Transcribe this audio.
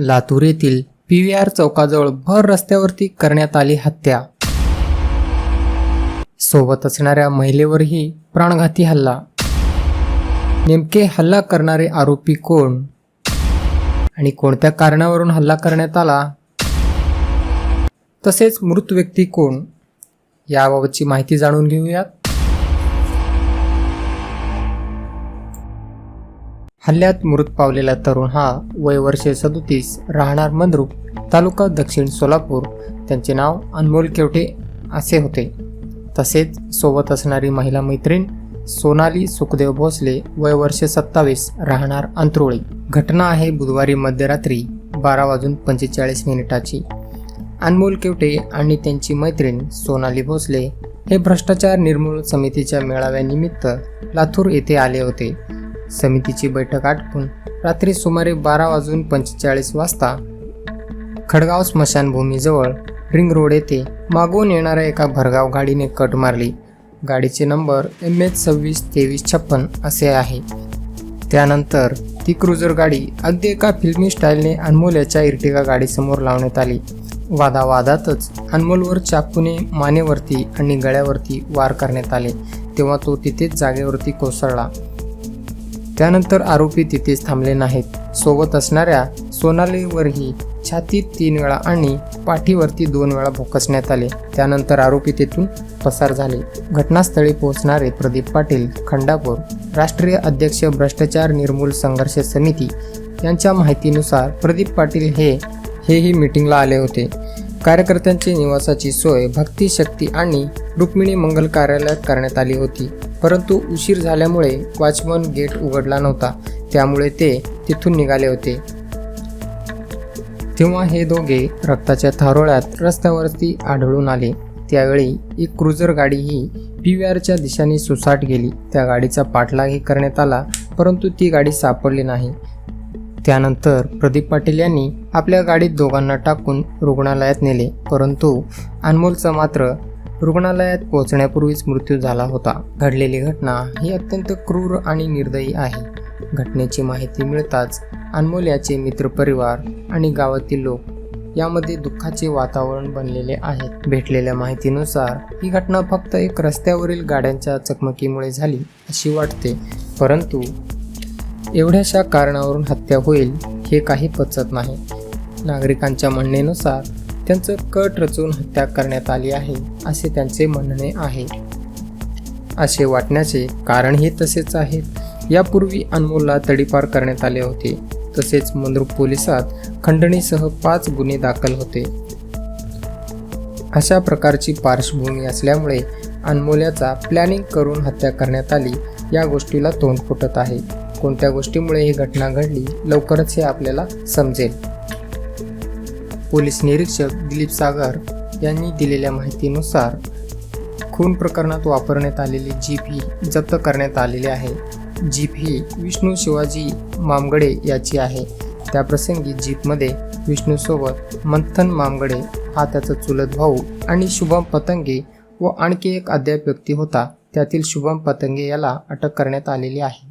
लातूर येथील P V R चौकाजवळ भर रस्त्यावरती करण्यात आली हत्या. सोबत असणाऱ्या महिलेवरही प्राणघाती हल्ला. नेमके हल्ला करणारे आरोपी कोण? आणि कोणत्या कारणावरून हल्ला करण्यात आला? तसेच मृत व्यक्ती कोण? याबाबतची माहिती जाणून घेऊयात. हल्ल्यात मृत पावलेला तरुण हा वय वर्षे सदोतीस राहणार मंद्रुप तालुका दक्षिण सोलापूर. त्यांचे नाव अनमोल केवटे असे होते. तसेच सोबत असणारी महिला मैत्रीण सोनाली सुखदेव भोसले वय वर्षे सत्तावीस राहणार अंत्रोळी. घटना आहे बुधवारी मध्यरात्री बारा वाजून पंचेचाळीस मिनिटाची. अनमोल केवटे आणि त्यांची मैत्रीण सोनाली भोसले हे भ्रष्टाचार निर्मूलन समितीच्या मेळाव्यानिमित्त लातूर येथे आले होते. समितीची बैठक आटपून रात्री सुमारे बारा वाजून पंचेचाळीस वाजता खडगाव स्मशानभूमीजवळ रिंग रोड येथे मागून येणाऱ्या एका भरगाव गाडीने कट मारली. गाडीचे नंबर एम एच सव्वीस तेवीस छप्पन असे आहे. त्यानंतर ती क्रुझर गाडी अगदी एका फिल्मी स्टाईलने अनमोल याच्या इर्टिगा गाडीसमोर लावण्यात आली. वादावादातच अनमोलवर चाकूने मानेवरती आणि गळ्यावरती वार करण्यात आले. तेव्हा तो तिथेच जागेवरती कोसळला. त्यानंतर आरोपी तिथेच थांबले नाहीत. सोबत असणाऱ्या सोनालीवरही छातीत तीन वेळा आणि पाठीवरती दोन वेळा भोकसण्यात आले. त्यानंतर आरोपी तेथून पसार झाले. घटनास्थळी पोहोचणारे प्रदीप पाटील खंडापूर राष्ट्रीय अध्यक्ष भ्रष्टाचार निर्मूल संघर्ष समिती यांच्या माहितीनुसार प्रदीप पाटील हे हेही मीटिंगला आले होते. कार्यकर्त्यांची निवासाची सोय भक्ती शक्ती आणि रुक्मिणी मंगल कार्यालयात करण्यात आली होती. परंतु उशीर झाल्यामुळे वॉचमन गेट उघडला नव्हता. त्यामुळे ते तिथून निघाले होते. तेव्हा हे दोघे रक्ताच्या थारोळ्यात रस्त्यावरती आढळून आले. त्यावेळी एक क्रुझर गाडी ही पी व्ही आरच्या दिशेने सुसाट गेली. त्या गाडीचा पाठलागही करण्यात आला परंतु ती गाडी सापडली नाही. त्यानंतर प्रदीप पाटील यांनी आपल्या गाडीत दोघांना टाकून रुग्णालयात नेले. परंतु अनमोलचा मात्र रुग्णालयात पोहोचण्यापूर्वीच मृत्यू झाला होता. घडलेली घटना ही अत्यंत क्रूर आणि निर्दयी आहे. घटनेची माहिती मिळताच अनमोल याचे मित्रपरिवार आणि गावातील लोक यामध्ये दुःखाचे वातावरण बनलेले आहे भेटलेल्या माहितीनुसार ही घटना फक्त एक रस्त्यावरील गाड्यांच्या चकमकीमुळे झाली अशी वाटते. परंतु एवढ्याशा कारणावरून हत्या होईल हे काही पचत नाही. नागरिकांच्या म्हणणेनुसार त्यांचं कट रचून हत्या करण्यात आली आहे असे त्यांचे म्हणणे आहे. असे वाटण्याचे कारणही तसेच आहे यापूर्वी अनमोलला तडीपार करण्यात आले होते. तसेच मंद्रुप पोलिसात खंडणीसह पाच गुन्हे दाखल होते. अशा प्रकारची पार्श्वभूमी असल्यामुळे अनमोल्याचा प्लॅनिंग करून हत्या करण्यात आली या गोष्टीला तोंड फुटत आहे. कोणत्या गोष्टीमुळे ही घटना घडली लवकरच हे आपल्याला समजेल. पोलीस निरीक्षक दिलीप सागर यांनी दिलेल्या माहितीनुसार खून प्रकरणात वापरण्यात आलेली जीप ही जप्त करण्यात आलेली आहे. जीप ही विष्णू शिवाजी मामगडे याची आहे. त्याप्रसंगी जीपमध्ये विष्णूसोबत मंथन मामगडे हा त्याचा चुलत भाऊ आणि शुभम पतंगे व आणखी एक अद्याप व्यक्ती होता. त्यातील शुभम पतंगे याला अटक करण्यात आलेली आहे.